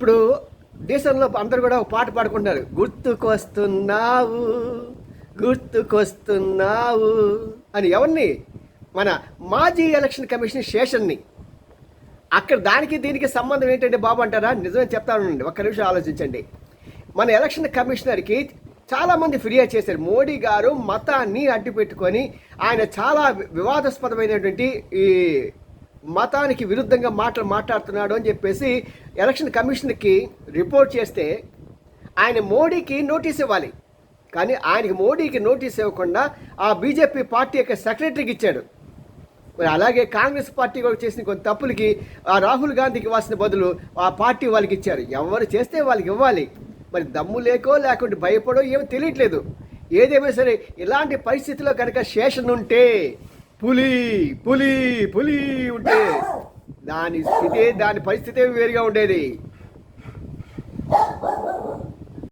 ఇప్పుడు దేశంలో అందరూ కూడా ఒక పాట పాడుకుంటున్నారు. గుర్తుకొస్తున్నావు గుర్తుకొస్తున్నావు అని ఎవరిని? మన మాజీ ఎలక్షన్ కమిషన్ శేషన్ని. అక్కడ దానికి దీనికి సంబంధం ఏంటంటే బాబు అంటారా? నిజమే చెప్తానండి ఒక్క నిమిషం ఆలోచించండి. మన ఎలక్షన్ కమిషనర్కి చాలామంది ఫిర్యాదు చేశారు. మోడీ గారు మతాన్ని అడ్డు పెట్టుకొని ఆయన చాలా వివాదాస్పదమైనటువంటి ఈ మతానికి విరుద్ధంగా మాటలు మాట్లాడుతున్నాడు అని చెప్పేసి ఎలక్షన్ కమిషన్కి రిపోర్ట్ చేస్తే ఆయన మోడీకి నోటీస్ ఇవ్వాలి. కానీ ఆయనకి మోడీకి నోటీస్ ఇవ్వకుండా ఆ బీజేపీ పార్టీ యొక్క సెక్రటరీకి ఇచ్చాడు. మరి అలాగే కాంగ్రెస్ పార్టీ కూడా చేసిన కొన్ని తప్పులకి ఆ రాహుల్ గాంధీకి ఇవ్వాల్సిన బదులు ఆ పార్టీ వాళ్ళకి ఇచ్చారు. ఎవరు చేస్తే వాళ్ళకి ఇవ్వాలి. మరి దమ్ము లేకో లేకుంటే భయపడో ఏమో తెలియట్లేదు. ఏదేమైనా సరే ఇలాంటి పరిస్థితిలో కనుక శేషన్ ఉంటే పులి పులి పులి ఉంటే దాని స్థితి దాని పరిస్థితి వేరుగా ఉండేది.